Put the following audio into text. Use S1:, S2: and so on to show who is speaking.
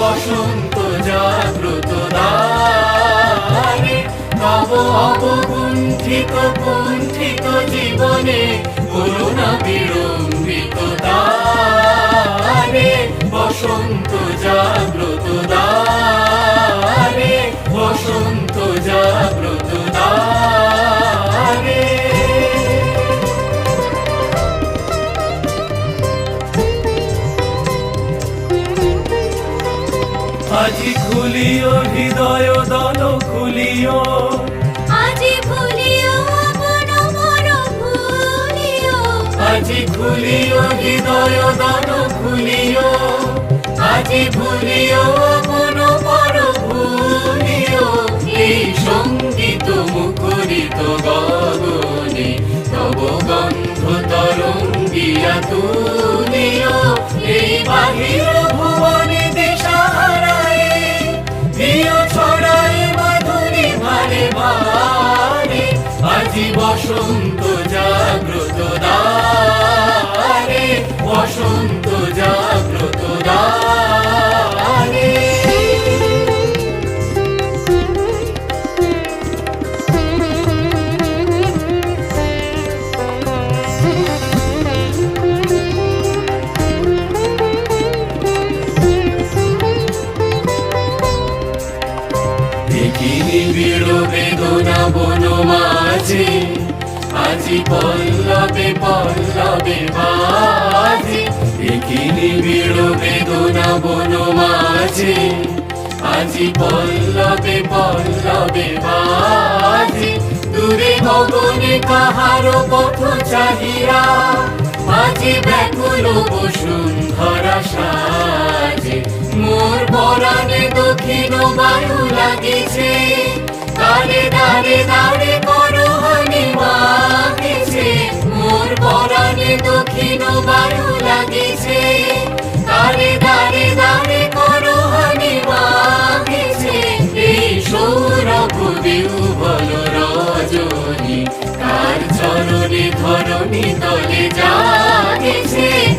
S1: বসন্ত জাগ্রত দ্বারে।
S2: তব অবগুণ্ঠিত কুণ্ঠিত জীবনে করুণা বিড়ম্বিত দ্বারে। আজি খুলিও হৃদয় দল খুলিও।
S1: আজি ভুলিও
S2: আজি খুলিও হৃদয় দল খুলিও। আজি ভুলিও মন পর ভুলিও এই সংগীত মুখরিত গগনে তব গন্ধ তরঙ্গিয়া তুলিও। এই বাহির বসন্ত জাগ্রত দ্বারে বসন্ত মাঝে আজি পল্লবে পল্লবে বাজে দেখিনি বিড় বেদনা বন মাঝে আজি পল্লবে পল্লবে বাজে দূরে গগনে কাহার পথ চাহিয়া আজি ব্যাকুল বসুন্ধরা সাজে। মোর পরাণে দক্ষিণ বায়ু লাগিছে দাঁড়ে দাঁড়ে দাঁড়ে দক্ষিণ বায়ু লাগিছে দাঁড়ে দাঁড়ে দাঁড়ে করো হানি মাগিছে। তলে জাগেছে।